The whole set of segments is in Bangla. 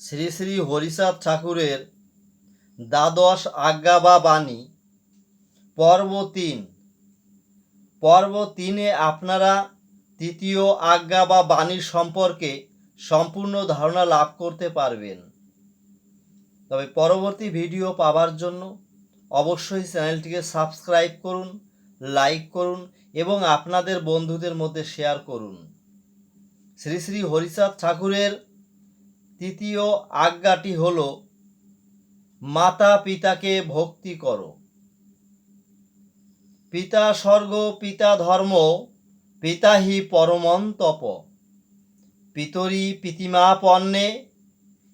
শ্রী শ্রী হরিচাঁদ ঠাকুরের দ্বাদশ আজ্ঞা বা বাণী। পর্ব তিন। পর্ব তিনে আপনারা তৃতীয় আজ্ঞা বা বাণীর সম্পর্কে সম্পূর্ণ ধারণা লাভ করতে পারবেন। তবে পরবর্তী ভিডিও পাওয়ার জন্য অবশ্যই চ্যানেলটিকে সাবস্ক্রাইব করুন, লাইক করুন এবং আপনাদের বন্ধুদের মধ্যে শেয়ার করুন। শ্রী শ্রী হরিচাঁদ ঠাকুরের তৃতীয় আজ্ঞাটি হল মাতা পিতাকে ভক্তি করো। পিতা স্বর্গ, পিতা ধর্ম, পিতা হি পরমন্তপ। পিতরি পিতিমা পণ্যে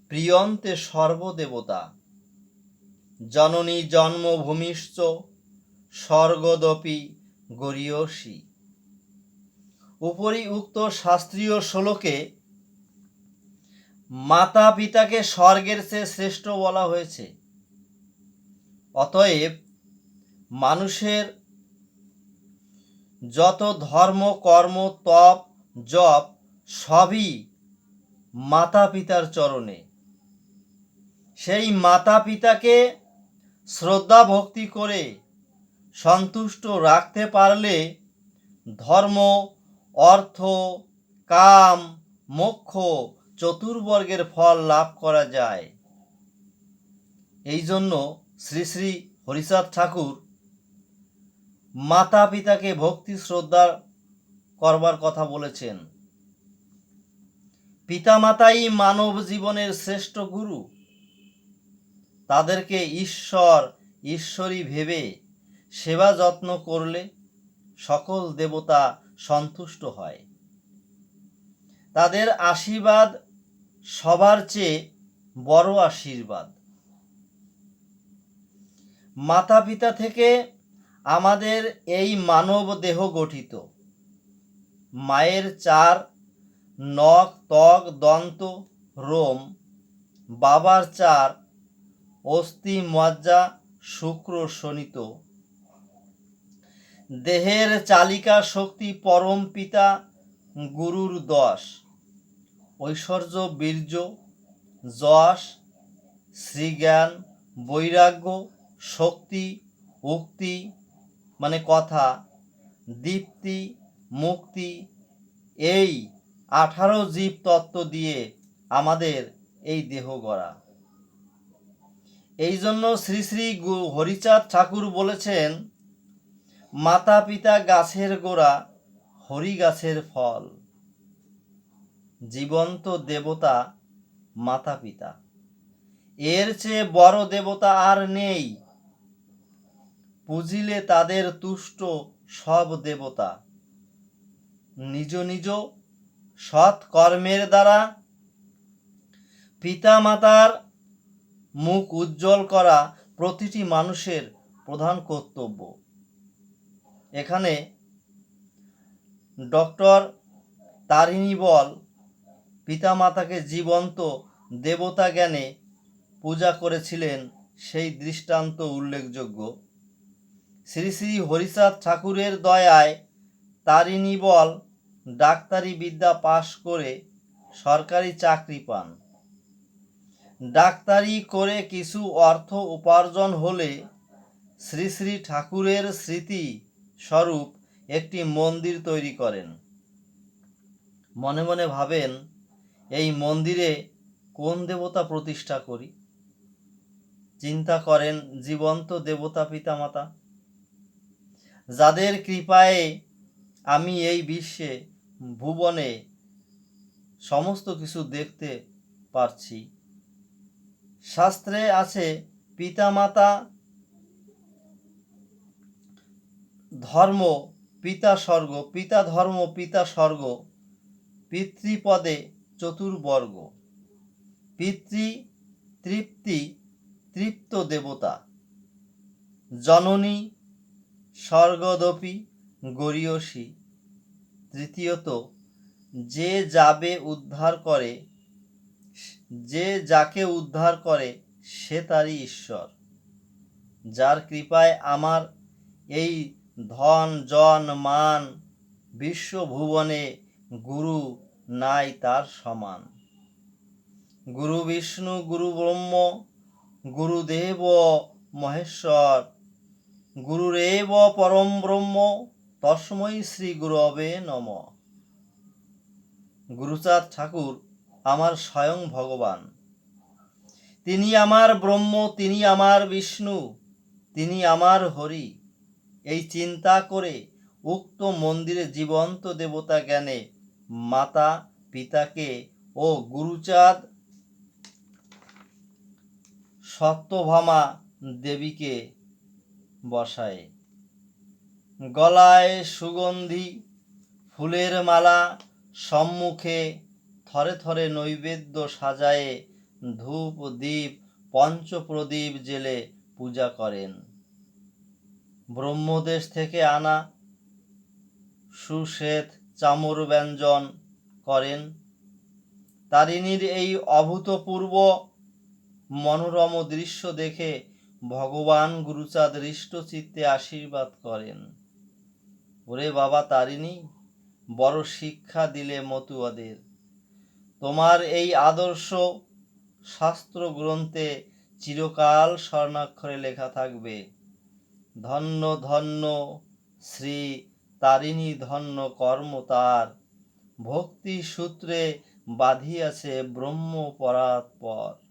প্রিয়ন্তে সর্বদেবতা। জননী জন্মভূমিশ্চ, স্বর্গদপি গরীয়সী। উপরি উক্ত শাস্ত্রীয় শ্লোকে মাতা পিতাকে স্বর্গের চেয়ে শ্রেষ্ঠ বলা হয়েছে। অতএব মানুষের যত ধর্ম, কর্ম, তপ, জপ, সবই মাতা পিতার চরণে। সেই মাতা পিতাকে শ্রদ্ধা ভক্তি করে সন্তুষ্ট রাখতে পারলে ধর্ম, অর্থ, কাম, মোক্ষ চতুর্বর্গের ফল লাভ করা যায়। এই জন্য শ্রী শ্রী হরিচাঁদ ঠাকুর মাতা পিতাকে ভক্তি, শ্রদ্ধা করবার কথা বলেছেন। পিতামাতাই মানব জীবনের শ্রেষ্ঠ গুরু। তাদেরকে ঈশ্বর, ঈশ্বরী ভেবে সেবা যত্ন করলে সকল দেবতা সন্তুষ্ট হয়। তাদের আশীর্বাদ সবার চেয়ে বড় আশীর্বাদ। মাতা পিতা থেকে আমাদের এই মানব দেহ গঠিত। মায়ের চার, নখ, ত্বক, দন্ত, রোম। বাবার চার, অস্থি, মজ্জা, শুক্র শনিত দেহের চালিকা শক্তি পরম পিতা, গুরুর দশ। ঐশ্বর্য, বীর্য, যশ, শ্রীজ্ঞান, বৈরাগ্য, শক্তি, উক্তি মানে কথা, দীপ্তি, মুক্তি, এই আঠারো জীব তত্ত্ব দিয়ে আমাদের এই দেহ গড়া। এই জন্য শ্রী শ্রী হরিচাঁদ ঠাকুর বলেছেন মাতা পিতা গাছের গোড়া, হরি গাছের ফল। জীবন্ত দেবতা মাতা পিতা। এর চেয়ে বড় দেবতা আর নেই। পুজিলে তাদের তুষ্ট সব দেবতা। নিজ নিজ সৎ কর্মের দ্বারা পিতা মাতার মুখ উজ্জ্বল করা প্রতিটি মানুষের প্রধান কর্তব্য। এখানে ডক্টর তারিণী বল পিতামাতাকে জীবন্ত দেবতা জ্ঞানে পূজা করেছিলেন সেই দৃষ্টান্ত উল্লেখযোগ্য। শ্রী শ্রী হরিচাঁদ ঠাকুরের দয়ায় তারিণী বল ডাক্তারি বিদ্যা পাশ করে সরকারি চাকরি পান। ডাক্তারি করে কিছু অর্থ উপার্জন হলে শ্রী শ্রী ঠাকুরের স্মৃতি স্বরূপ একটি মন্দির তৈরি করেন। মনে মনে ভাবেন এই মন্দিরে কোন দেবতা প্রতিষ্ঠা করি? চিন্তা করেন জীবন্ত দেবতা পিতামাতা। যাদের কৃপায় আমি এই বিশ্বে ভুবনে সমস্ত কিছু দেখতে পারছি। শাস্ত্রে আছে, পিতামাতা ধর্ম, পিতা স্বর্গ, পিতা ধর্ম, পিতা স্বর্গ, পিতৃপদে চতুর্বর্গ। পিতৃ তৃপ্তি তৃপ্ত দেবতা। জননী স্বর্গদপি গরীয়সী। তৃতীয়ত, যে যাবে উদ্ধার করে, যে যাকে উদ্ধার করে, সে তারই ঈশ্বর। যার কৃপায় আমার এই ধন, জন, মান, বিশ্বভুবনে গুরু নাই তার সমান। গুরু বিষ্ণু, গুরু ব্রহ্ম গুরুদেব মহেশ্বর গুরুরেব পরম ব্রহ্ম তস্মৈ শ্রী গুরবে নম। গুরুচাঁদ ঠাকুর আমার স্বয়ং ভগবান। তিনি আমার ব্রহ্ম, তিনি আমার বিষ্ণু, তিনি আমার হরি। এই চিন্তা করে উক্ত মন্দিরে জীবন্ত দেবতা জ্ঞানে মাতা, পিতাকে ও গুরুচাঁদ সত্যভামা দেবীকে বসায়। গলায় সুগন্ধি, ফুলের মালা, সম্মুখে থরে থরে নৈবেদ্য সাজায়ে ধূপ দ্বীপ পঞ্চপ্রদীপ জেলে পূজা করেন। ব্রহ্মদেশ থেকে আনা সুশ্বেত চামর ব্যঞ্জন করেন। তারিণীর এই অভূতপূর্ব মনোরম দৃশ্য দেখে ভগবান গুরুচাঁদ হৃষ্টচিত্তে আশীর্বাদ করেন। ওরে বাবা তারিণী, বড় শিক্ষা দিলে মতুয়াদের। তোমার এই আদর্শ শাস্ত্র গ্রন্থে চিরকাল স্বর্ণাক্ষরে লেখা থাকবে। ধন্য ধন্য শ্রী তারিণী ধন্য কর্ম তার। ভক্তি সূত্রে বাঁধিয়াছে ব্রহ্ম পরাৎপর